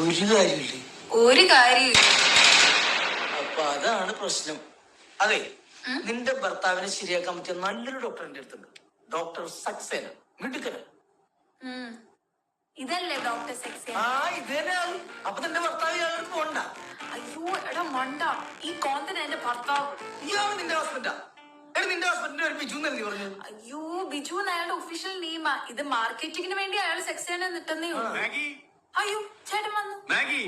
ഒരു കാര്യമില്ലേ? ഒരു കാര്യമില്ല. അപ്പൊ അതാണ് പ്രശ്നം. അതെ നിന്റെ ഭർത്താവിനെ ശരിയാക്കാൻ പറ്റിയ നല്ലൊരു ഡോക്ടറിന്റെ അടുത്തുണ്ട്. ഡോക്ടർ സക്സേന മിടുക്കന. ഇതല്ലേ ഡോക്ടർ സക്സേന? ആ ഇത് തന്നെയാണ് അപ്പൊ നിന്റെ ഭർത്താവ് ഇയാളോട് പോണ്ട. അയ്യോ എടാ മണ്ട. ഈ കോന്തന എന്റെ ഭർത്താവ്. ഇയാൾ നിന്റെ ഹസ്ബൻഡാ എടാ നിന്റെ ഹസ്ബൻഡിന്റെ ഒരു ബിജു എന്നല്ലേ പറഞ്ഞു അയ്യോ ബിജു അയാളുടെ ഒഫീഷ്യൽ നെയിമാ ഇത് മാർക്കറ്റിംഗിന് വേണ്ടി അയാൾ സെക്സേന നിട്ടെന്നേ ഉള്ളൂ. അയ്യോ ചേട്ടൻ വന്നു. മാഗി.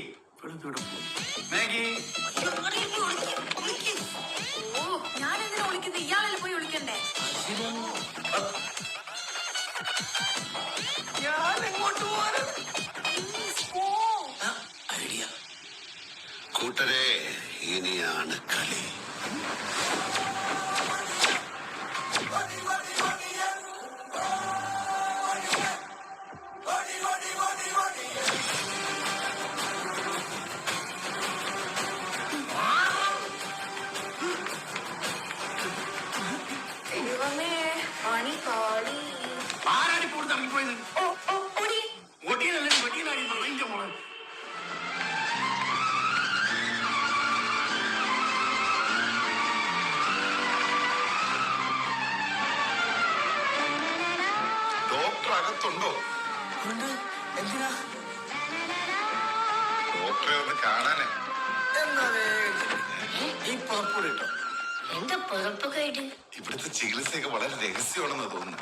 മാഗി. ഓ ഞാൻ എന്തിനാ വിളിക്കുന്നത് ഇയാളെ പോയി വിളിക്കണ്ടേ? ഞാൻ എങ്ങോട്ട് പോവാനും Please, പോ. ഐഡിയ. കൂട്ടരെ ഇനിയാണ് കളി. ദൈവമേ പണി പാളി. ആരാണ് ഒടിയനല്ലേ വെടിയനാടി മോൾ. ഡോക്ടർ അകത്തുണ്ടോ? ഉണ്ട്. എന്തിനാ? ഡോക്ടറെ ഒന്ന് കാണാനേ. എന്നാ വേഗം. ഈ പുറപ്പൂടി കേട്ടോ എന്താ പുറപ്പൊക്കെ ആയിട്ട് ഇവിടുത്തെ ചികിത്സയൊക്കെ വളരെ രഹസ്യമാണെന്ന് തോന്നുന്നു